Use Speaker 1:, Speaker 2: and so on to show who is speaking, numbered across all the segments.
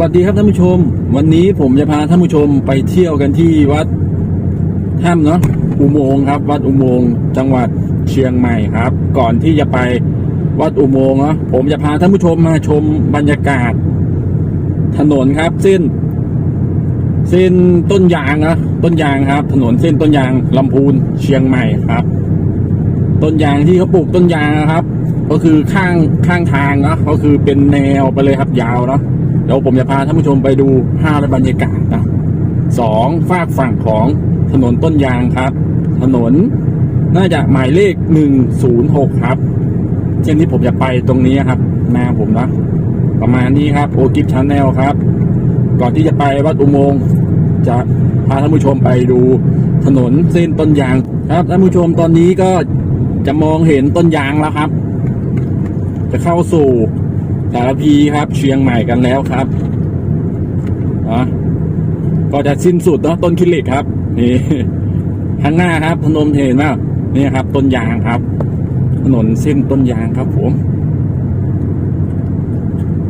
Speaker 1: วัสดีครับท่านผู้ชม วันนี้ผมจะพาท่านผู้ชมไปเที่ยวกันที่วัดถ้ำเนาะอุโมงค์ครับ วัดอุโมงค์จังหวัดเชียงใหม่ครับ ก่อนที่จะไปวัดอุโมงค์เนาะผมจะพาท่านผู้ชมมาชมบรรยากาศ ถนนครับเส้นเส้นต้นยางนะต้นยางครับ ถนนเส้นต้นยางลำพูนเชียงใหม่ครับ ต้นยางที่เขาปลูกต้นยางนะครับ ก็คือข้างข้างทางเนาะก็คือเป็นแนวไปเลยครับยาวเนาะ เดี๋ยวผมจะพาท่านผู้ชมไปดูภาพและบรรยากาศนะสองฝากฝั่งของถนนต้นยางครับ ถนนน่าจะหมายเลขหนึ่งศูนย์หกครับ เช่นที่ผมจะไปตรงนี้ครับหน้าผมนะประมาณนี้ครับโอกิฟชาแนลครับ ก่อนที่จะไปวัดอุโมงค์จะพาท่านผู้ชมไปดูถนนเส้นต้นยางครับท่านผู้ชมตอนนี้ก็จะมองเห็นต้นยางแล้วครับ จะเข้าสู่ สารพีครับ เชียงใหม่กันแล้วครับอะก็จะสิ้นสุดเนาะต้นคิเหล็กครับ นี่ข้างหน้าครับถนนเห็นไหมนี่ครับ ต้นยางครับ ถนนเส้นต้นยางครับผม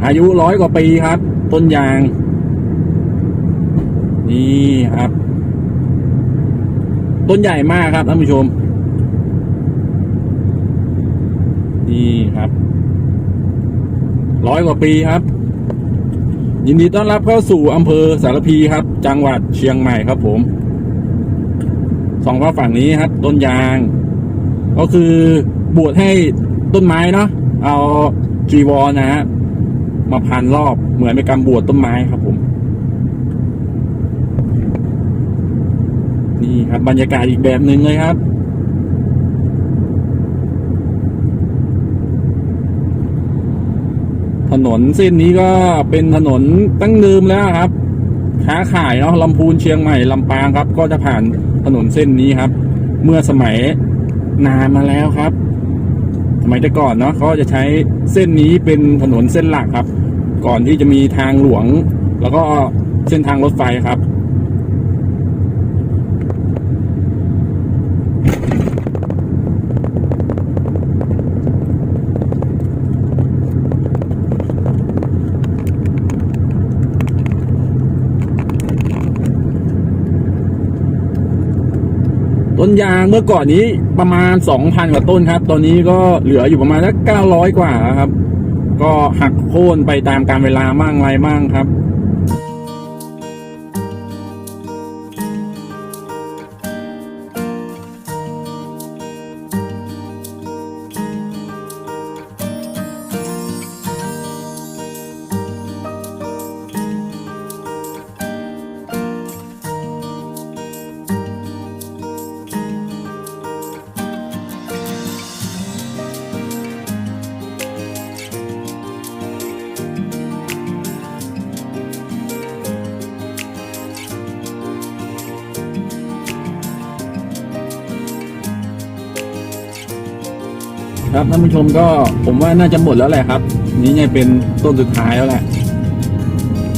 Speaker 1: อายุร้อยกว่าปีครับ ต้นยาง นี่ครับ ต้นใหญ่มากครับท่านผู้ชม นี่ครับ ร้อยกว่าปีครับ ยินดีต้อนรับเข้าสู่อำเภอสารพีครับ จังหวัดเชียงใหม่ครับผมสองข้างฝั่งนี้ครับ ต้นยาง ก็คือบวชให้ต้นไม้เนาะเอาจีวรนะฮะมาพันรอบเหมือนเป็นการบวชต้นไม้ครับผม นี่ครับบรรยากาศอีกแบบหนึ่งเลยครับ ถนนเส้นนี้ก็เป็นถนนตั้งเดิมแล้วครับค้าขายเนาะลำพูนเชียงใหม่ลำปางครับ ก็จะผ่านถนนเส้นนี้ครับ เมื่อสมัยนานมาแล้วครับ สมัยแต่ก่อนเนาะเขาจะใช้เส้นนี้เป็นถนนเส้นหลักครับ ก่อนที่จะมีทางหลวง แล้วก็เส้นทางรถไฟครับ ยางเมื่อก่อนนี้ประมาณ 2,000 กว่าต้นครับ ตอนนี้ก็เหลืออยู่ประมาณสัก900 กว่าครับ ก็หักโค่นไปตามการเวลามั่งไรมั่งครับ ครับท่านผู้ชมก็ผมว่าน่าจะหมดแล้วแหละครับ นี่เนี่ยเป็นต้นสุดท้ายแล้วแหละ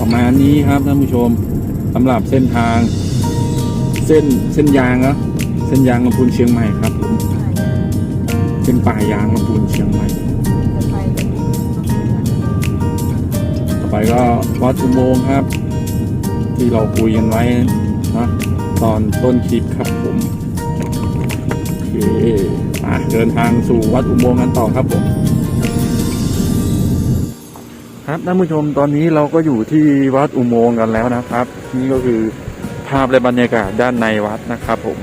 Speaker 1: ประมาณนี้ครับท่านผู้ชมสำหรับเส้นทาง เส้นเส้นยางนะเส้นยางลำพูนเชียงใหม่ครับผมเส้นป่ายางลำพูนเชียงใหม่ต่อไปก็วัดอุโมงค์ครับ ที่เราคุยกันไว้นะตอนต้นคลิปครับผมโอเค เดินทางสู่วัดอุโมงค์กันต่อครับผม ครับท่านผู้ชมตอนนี้เราก็อยู่ที่วัดอุโมงค์กันแล้วนะครับ นี่ก็คือภาพและบรรยากาศด้านในวัดนะครับผม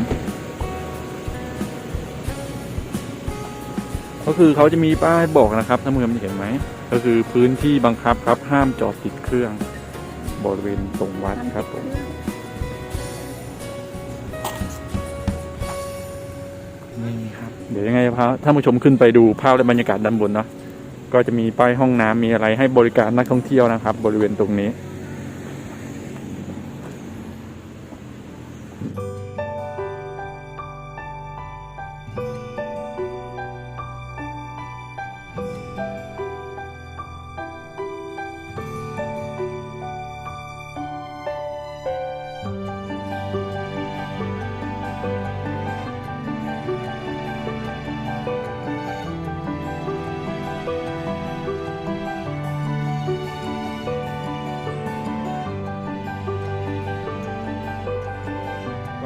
Speaker 1: ก็คือเขาจะมีป้ายบอกนะครับท่านผู้ชมเห็นไหมก็คือพื้นที่บังคับครับห้ามจอดติดเครื่อง บริเวณตรงวัดครับผม เดี๋ยวยังไงพาท่านผู้ชมขึ้นไปดูภาพและบรรยากาศด้านบนเนาะก็จะมีป้ายห้องน้ำมีอะไรให้บริการนักท่องเที่ยวนะครับ บริเวณตรงนี้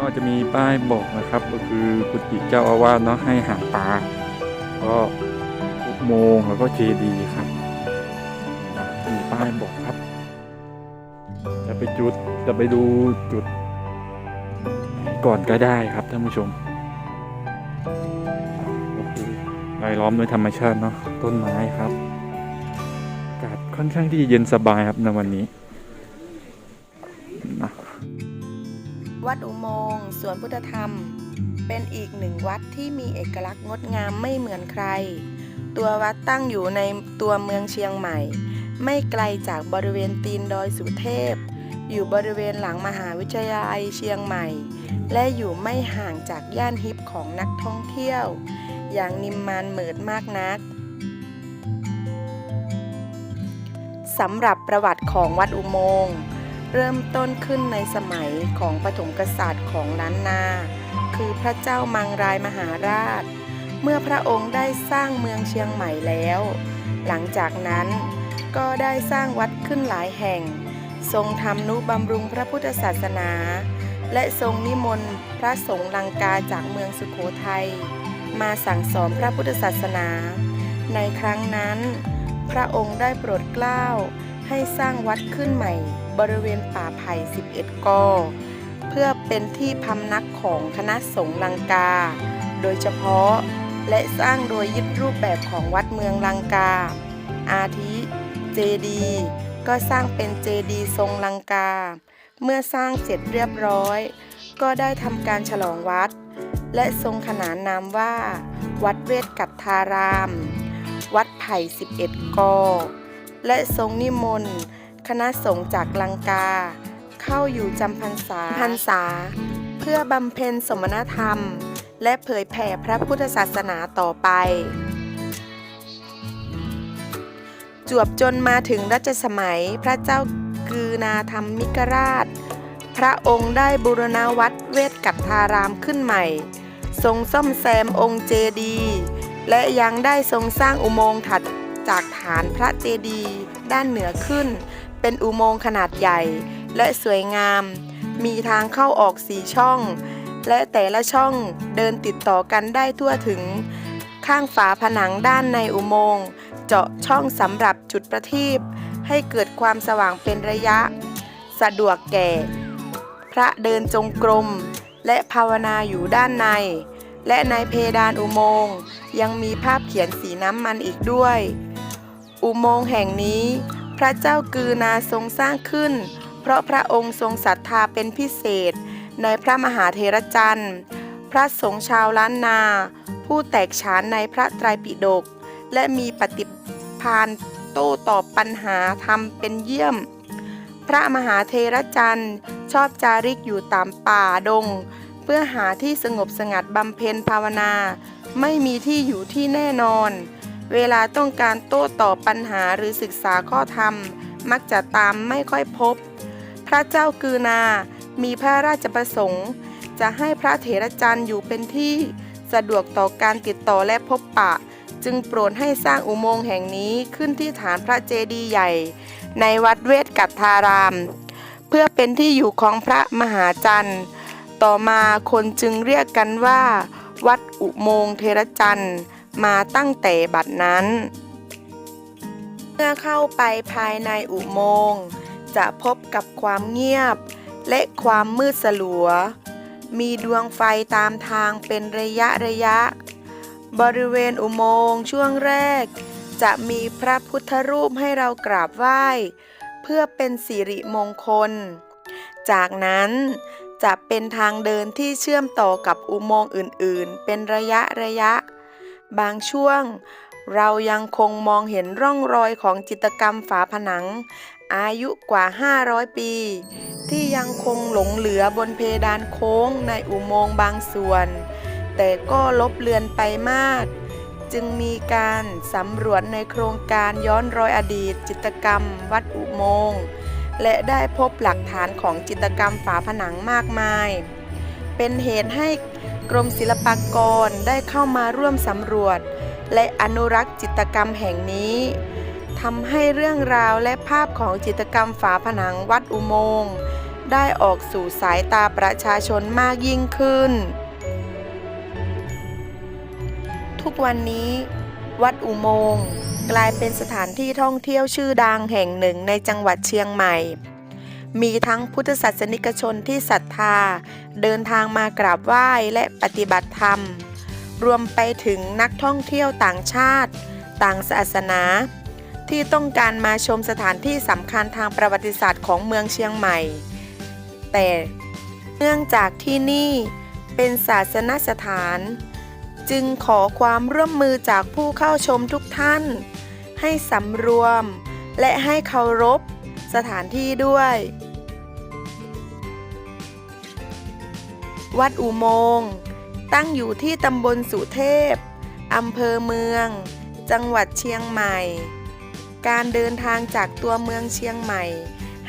Speaker 1: ็จะมีป้ายบอกนะครับ ก็คือกุฏิเจ้าอาวาสเนาะให้หาปลาก็อุโมงแล้วก็เจดีย์ครับมีป้ายบอกครับ จะไปจุดจะไปดูจุด ก่อนก็ได้ครับท่านผู้ชมก็คือรายล้อมด้วยธรรมชาติเนาะต้นไม้ครับอากาศค่อนข้างที่จะเย็นสบายครับในวันนี้
Speaker 2: วัดอุโมงค์สวนพุทธธรรม เป็นอีกหนึ่งวัดที่มีเอกลักษณ์งดงามไม่เหมือนใคร ตัววัดตั้งอยู่ในตัวเมืองเชียงใหม่ ไม่ไกลจากบริเวณตีนดอยสุเทพ อยู่บริเวณหลังมหาวิทยาลัยเชียงใหม่ และอยู่ไม่ห่างจากย่านฮิปของนักท่องเที่ยว อย่างนิมมานเหมิดมากนักสำหรับประวัติของวัดอุโมงค์ เริ่มต้นขึ้นในสมัยของปฐมกษัตริย์ของล้านนา คือพระเจ้ามังรายมหาราช เมื่อพระองค์ได้สร้างเมืองเชียงใหม่แล้ว หลังจากนั้นก็ได้สร้างวัดขึ้นหลายแห่ง ทรงทำนุบำรุงพระพุทธศาสนา และทรงนิมนต์พระสงฆ์ลังกาจากเมืองสุโขทัยมาสั่งสอนพระพุทธศาสนา ในครั้งนั้น พระองค์ได้โปรดเกล้าให้สร้างวัดขึ้นใหม่ บริเวณป่าไผ่ 11กอเพื่อเป็นที่พำนักของคณะสงฆ์ลังกา โดยเฉพาะและสร้างโดยยึดรูปแบบของวัดเมืองลังกา อาทิเจดีก็สร้างเป็นเจดีทรงลังกา เมื่อสร้างเสร็จเรียบร้อย ก็ได้ทำการฉลองวัด และทรงขนานนามว่า วัดเวทกัตทาราม วัดไผ่ 11กอและทรงนิมนต์ คณะสงฆ์จากลังกา เข้าอยู่จำพรรษาพรรษา เพื่อบำเพ็ญสมณธรรม และเผยแผ่พระพุทธศาสนาต่อไป จวบจนมาถึงรัชสมัยพระเจ้ากือนาธรรมิกราช พระองค์ได้บูรณาวัดเวทกัตทารามขึ้นใหม่ ทรงซ่อมแซมองค์เจดีและยังได้ทรงสร้างอุโมงค์ถัดจากฐานพระเจดีย์ด้านเหนือขึ้น เป็นอุโมงค์ขนาดใหญ่ และสวยงาม มีทางเข้าออกสีช่อง และแต่ละช่องเดินติดต่อกันได้ทั่วถึง ข้างฝาผนังด้านในอุโมงค์เจาะช่องสำหรับจุดประทีปให้เกิดความสว่างเป็นระยะ สะดวกแก่ พระเดินจงกรม และภาวนาอยู่ด้านใน และในเพดานอุโมงค์ยังมีภาพเขียนสีน้ำมันอีกด้วย อุโมงค์แห่งนี้ พระเจ้ากือนาทรงสร้างขึ้น เพราะพระองค์ทรงศรัทธาเป็นพิเศษ ในพระมหาเถรจันทร์ พระสงฆ์ชาวล้านนา ผู้แตกฉานในพระไตรปิฎกและมีปฏิพานโต้ตอบปัญหาธรรมเป็นเยี่ยม พระมหาเทรจันทร์ชอบจาริกอยู่ตามป่าดง เพื่อหาที่สงบสงัดบำเพ็ญภาวนา ไม่มีที่อยู่ที่แน่นอน เวลาต้องการโต้ตอบปัญหาหรือศึกษาข้อธรรม มักจะตามไม่ค่อยพบ พระเจ้ากือนา มีพระราชประสงค์ จะให้พระเถรจันทร์อยู่เป็นที่สะดวกต่อการติดต่อและพบปะ จึงโปรดให้สร้างอุโมงค์แห่งนี้ขึ้นที่ฐานพระเจดีย์ใหญ่ ในวัดเวทกัตทาราม เพื่อเป็นที่อยู่ของพระมหาจันทร์ ต่อมาคนจึงเรียกกันว่า วัดอุโมงค์เทรจันทร์ มาตั้งแต่บัดนั้น เมื่อเข้าไปภายในอุโมงค์จะพบกับความเงียบ และความมืดสลัว มีดวงไฟตามทางเป็นระยะระยะ บริเวณอุโมงค์ช่วงแรก จะมีพระพุทธรูปให้เรากราบไหว้ เพื่อเป็นสิริมงคล จากนั้นจะเป็นทางเดินที่เชื่อมต่อกับอุโมงค์อื่น ๆ เป็นระยะระยะ บางช่วง เรายังคงมองเห็นร่องรอยของจิตกรรมฝาผนัง อายุกว่า 500 ปี ที่ยังคงหลงเหลือบนเพดานโค้งในอุโมงค์บางส่วน แต่ก็ลบเลือนไปมาก จึงมีการสำรวจในโครงการย้อนรอยอดีต จิตกรรม วัดอุโมงค์และได้พบหลักฐานของจิตกรรมฝาผนังมากมาย เป็นเหตุให้กรมศิลปากรได้เข้ามาร่วมสำรวจ และอนุรักษ์จิตรกรรมแห่งนี้ทำให้เรื่องราวและภาพของจิตรกรรมฝาผนังวัดอุโมงค์ได้ออกสู่สายตาประชาชนมากยิ่งขึ้น ทุกวันนี้วัดอุโมงค์กลายเป็นสถานที่ท่องเที่ยวชื่อดังแห่งหนึ่งในจังหวัดเชียงใหม่ มีทั้งพุทธศาสนิกชนที่ศรัทธา เดินทางมากราบไหว้และปฏิบัติธรรม รวมไปถึงนักท่องเที่ยวต่างชาติ ต่างศาสนา ที่ต้องการมาชมสถานที่สำคัญทางประวัติศาสตร์ของเมืองเชียงใหม่ แต่เนื่องจากที่นี่เป็นศาสนสถาน จึงขอความร่วมมือจากผู้เข้าชมทุกท่าน ให้สำรวมและให้เคารพ สถานที่ด้วย วัดอุโมงค์ตั้งอยู่ที่ตำบลสุเทพ อำเภอเมือง จังหวัดเชียงใหม่ การเดินทางจากตัวเมืองเชียงใหม่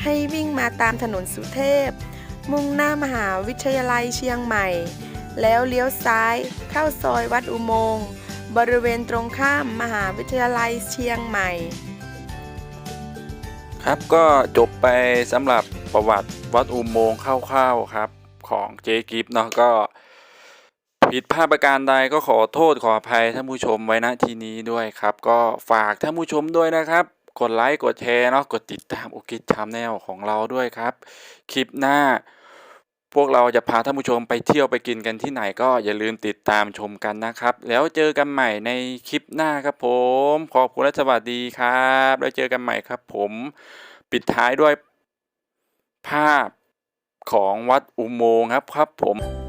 Speaker 2: ให้วิ่งมาตามถนนสุเทพ มุ่งหน้ามหาวิทยาลัยเชียงใหม่ แล้วเลี้ยวซ้ายเข้าซอยวัดอุโมงค์บริเวณตรงข้ามมหาวิทยาลัยเชียงใหม่
Speaker 3: ครับก็จบไปสำหรับประวัติวัดอุโมงค์คร่าวๆครับของเจ๊กิฟเนาะก็ผิดพลาดประการใดก็ขอโทษขออภัยท่านผู้ชมไว้ณที่นี้ด้วยครับ ก็ฝากท่านผู้ชมด้วยนะครับ กดไลค์กดแชร์เนาะกดติดตามโอกิจชามแนลของเราด้วยครับ คลิปหน้า พวกเราจะพาท่านผู้ชมไปเที่ยวไปกินกันที่ไหนก็อย่าลืมติดตามชมกันนะครับ แล้วเจอกันใหม่ในคลิปหน้าครับผม ขอบคุณและสวัสดีครับ แล้วเจอกันใหม่ครับผมปิดท้ายด้วยภาพของวัดอุโมงค์ครับครับผม